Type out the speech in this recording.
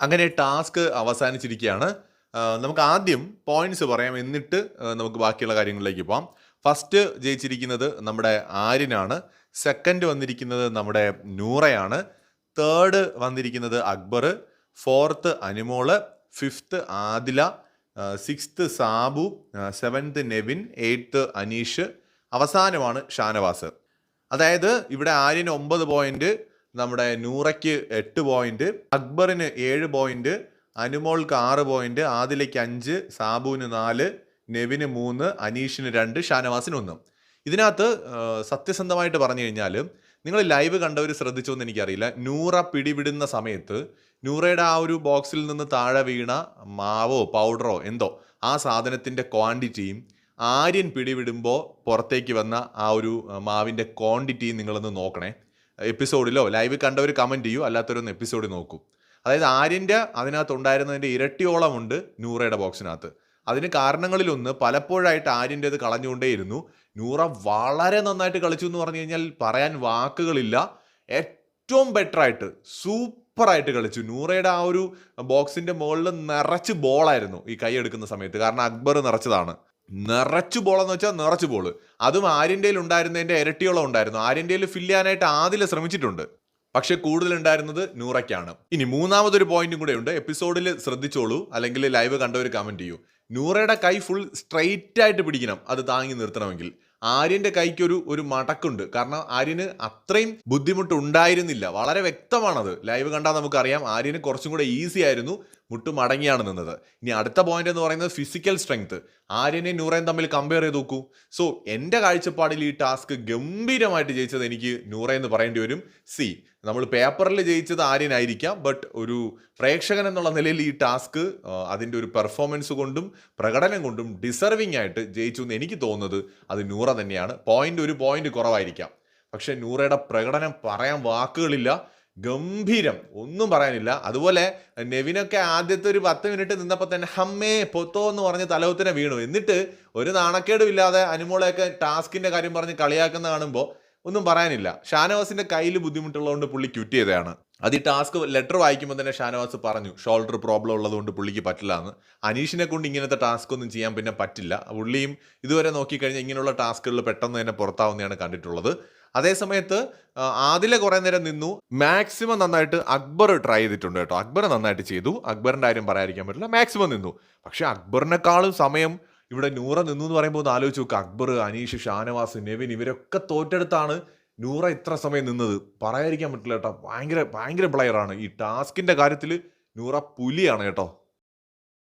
അങ്ങനെ ടാസ്ക് അവസാനിച്ചിരിക്കുകയാണ്. നമുക്ക് ആദ്യം പോയിന്റ്സ് പറയാം. എന്നിട്ട് നമുക്ക് ബാക്കിയുള്ള കാര്യങ്ങളിലേക്ക് പോകാം ഫസ്റ്റ് ജയിച്ചിരിക്കുന്നത് നമ്മുടെ ആര്യനാണ്. സെക്കൻഡ് വന്നിരിക്കുന്നത് നമ്മുടെ നൂറയാണ്. തേർഡ് വന്നിരിക്കുന്നത് Akbar. Fourth Anumol. Fifth Adila. Sixth Sabu. Seventh Nevin. Eighth Aneesh. അവസാനമാണ് ഷാനവാസ്. അതായത് ഇവിടെ ആര്യന് ഒമ്പത് പോയിന്റ് നമ്മുടെ നൂറയ്ക്ക് എട്ട് പോയിന്റ് അക്ബറിന് ഏഴ് പോയിന്റ് അനുമോൾക്ക് ആറ് പോയിന്റ് ആദിലയ്ക്ക് അഞ്ച് സാബുവിന് നാല് നെവിന് മൂന്ന് അനീഷിന് രണ്ട് ഷാനവാസിന് ഒന്ന്. ഇതിനകത്ത് സത്യസന്ധമായിട്ട് പറഞ്ഞു കഴിഞ്ഞാൽ നിങ്ങൾ ലൈവ് കണ്ടവർ ശ്രദ്ധിച്ചോ എന്ന് എനിക്കറിയില്ല. നൂറ പിടിവിടുന്ന സമയത്ത് നൂറയുടെ ആ ഒരു ബോക്സിൽ നിന്ന് താഴെ വീണ മാവോ പൗഡറോ എന്തോ ആ സാധനത്തിന്റെ ക്വാണ്ടിറ്റിയും ആര്യൻ പിടിവിടുമ്പോൾ പുറത്തേക്ക് വന്ന ആ ഒരു മാവിന്റെ ക്വാണ്ടിറ്റിയും നിങ്ങളൊന്ന് നോക്കണേ. എപ്പിസോഡിലോ ലൈവ് കണ്ടവർ കമന്റ് ചെയ്യൂ അല്ലാത്തവരൊന്ന് എപ്പിസോഡ് നോക്കൂ. അതായത് ആര്യന്റെ ഇരട്ടിയോളം ഉണ്ട് നൂറയുടെ ബോക്സിനകത്ത്. അതിന് കാരണങ്ങളിലൊന്ന് പലപ്പോഴായിട്ട് ആര്യന്റെ അത് കളഞ്ഞുകൊണ്ടേയിരുന്നു. നൂറ വളരെ നന്നായിട്ട് കളിച്ചു എന്ന് പറഞ്ഞു കഴിഞ്ഞാൽ പറയാൻ വാക്കുകളില്ല. ഏറ്റവും ബെറ്റർ ആയിട്ട് സൂപ്പറായിട്ട് കളിച്ചു. നൂറയുടെ ആ ഒരു ബോക്സിന്റെ മുകളിൽ നിറച്ച് ബോളായിരുന്നു ഈ കൈ എടുക്കുന്ന സമയത്ത്. കാരണം അക്ബർ നിറച്ചതാണ്. നിറച്ചു ബോളെന്ന് വെച്ചാൽ നിറച്ചു ബോൾ അതും ആര്യന്റെയിൽ ഉണ്ടായിരുന്നതിന്റെ ഇരട്ടിയോളം ഉണ്ടായിരുന്നു. ആര്യന്റെയിൽ ഫില്ല് ചെയ്യാനായിട്ട് ആദില ശ്രമിച്ചിട്ടുണ്ട്. പക്ഷേ കൂടുതൽ ഉണ്ടായിരുന്നത് നൂറയ്ക്കാണ്. ഇനി മൂന്നാമതൊരു പോയിന്റും കൂടെ ഉണ്ട്. എപ്പിസോഡിൽ ശ്രദ്ധിച്ചോളൂ. അല്ലെങ്കിൽ ലൈവ് കണ്ടവർ കമന്റ് ചെയ്യൂ. നൂറയുടെ കൈ ഫുൾ സ്ട്രെയിറ്റ് ആയിട്ട് പിടിക്കണം. അത് താങ്ങി നിർത്തണമെങ്കിൽ. ആര്യന്റെ കൈക്ക് ഒരു ഒരു മടക്കുണ്ട്. കാരണം ആര്യന് അത്രയും ബുദ്ധിമുട്ട് ഉണ്ടായിരുന്നില്ല വളരെ വ്യക്തമാണത്. ലൈവ് കണ്ടാൽ നമുക്കറിയാം ആര്യന് കുറച്ചും കൂടെ ഈസി ആയിരുന്നു മുട്ട് മടങ്ങിയാണ് നിന്നത്. ഇനി അടുത്ത പോയിന്റ് എന്ന് പറയുന്നത് ഫിസിക്കൽ സ്ട്രെങ്ത് ആര്യനെ നൂറേൻ തമ്മിൽ കമ്പയർ ചെയ്ത് നോക്കൂ. സോ എന്റെ കാഴ്ചപ്പാടിൽ ഈ ടാസ്ക് ഗംഭീരമായിട്ട് ജയിച്ചത് എനിക്ക് നൂറേന്ന് പറയേണ്ടി വരും. സി നമ്മൾ പേപ്പറിൽ ജയിച്ചത് ആര്യനായിരിക്കാം. ബട്ട് ഒരു പ്രേക്ഷകൻ എന്നുള്ള നിലയിൽ ഈ ടാസ്ക് അതിന്റെ ഒരു പെർഫോമൻസ് കൊണ്ടും പ്രകടനം കൊണ്ടും ഡിസർവിംഗ് ആയിട്ട് ജയിച്ചു എന്ന് എനിക്ക് തോന്നുന്നത് അത് നൂറ തന്നെയാണ്. പോയിന്റ് ഒരു പോയിന്റ് കുറവായിരിക്കാം. പക്ഷെ നൂറയുടെ പ്രകടനം പറയാൻ വാക്കുകളില്ല ഗംഭീരം. ഒന്നും പറയാനില്ല. അതുപോലെ നെവിനൊക്കെ ആദ്യത്തെ ഒരു പത്ത് മിനിറ്റ് നിന്നപ്പോൾ തന്നെ ഹമ്മേ പൊത്തോ എന്ന് പറഞ്ഞ് തലകുത്തിനെ വീണു. എന്നിട്ട് ഒരു നാണക്കേടുമില്ലാതെ അനുമോളെയൊക്കെ ടാസ്കിന്റെ കാര്യം പറഞ്ഞ് കളിയാക്കുന്ന കാണുമ്പോൾ ഒന്നും പറയാനില്ല. ഷാനവാസിന്റെ കയ്യിൽ ബുദ്ധിമുട്ടുള്ളതുകൊണ്ട് പുള്ളി ക്വിറ്റ് ചെയ്തതാണ്. അത് ഈ ടാസ്ക് ലെറ്റർ വായിക്കുമ്പോൾ തന്നെ ഷാനവാസ് പറഞ്ഞു ഷോൾഡർ പ്രോബ്ലം ഉള്ളതുകൊണ്ട് പുള്ളിക്ക് പറ്റില്ല എന്ന് അനീഷിനെ കൊണ്ട് ഇങ്ങനത്തെ ടാസ്ക് ഒന്നും ചെയ്യാൻ പിന്നെ പറ്റില്ല. പുള്ളിയും ഇതുവരെ നോക്കിക്കഴിഞ്ഞാൽ ഇങ്ങനെയുള്ള ടാസ്കുകളിൽ പെട്ടെന്ന് തന്നെ പുറത്താവുന്നതാണ് കണ്ടിട്ടുള്ളത്. അതേസമയത്ത് ആദില കുറേ നേരം നിന്നു. മാക്സിമം നന്നായിട്ട് അക്ബർ ട്രൈ ചെയ്തിട്ടുണ്ട് കേട്ടോ. അക്ബർ നന്നായിട്ട് ചെയ്തു. അക്ബറിന്റെ കാര്യം പറയാതിരിക്കാൻ പറ്റില്ല. മാക്സിമം നിന്നു. പക്ഷേ അക്ബറിനേക്കാളും സമയം ഇവിടെ നൂറ നിന്നു എന്ന് പറയുമ്പോൾ ഒന്ന് ആലോചിച്ച് നോക്കുക അക്ബർ അനീഷ് ഷാനവാസ് നെവിൻ ഇവരൊക്കെ തോറ്റെടുത്താണ് നൂറ ഇത്ര സമയം നിന്നത്. പറയാതിരിക്കാൻ പറ്റില്ല കേട്ടോ. ഭയങ്കര ഭയങ്കര പ്ലെയറാണ് ഈ ടാസ്കിന്റെ കാര്യത്തിൽ നൂറ പുലിയാണ് കേട്ടോ.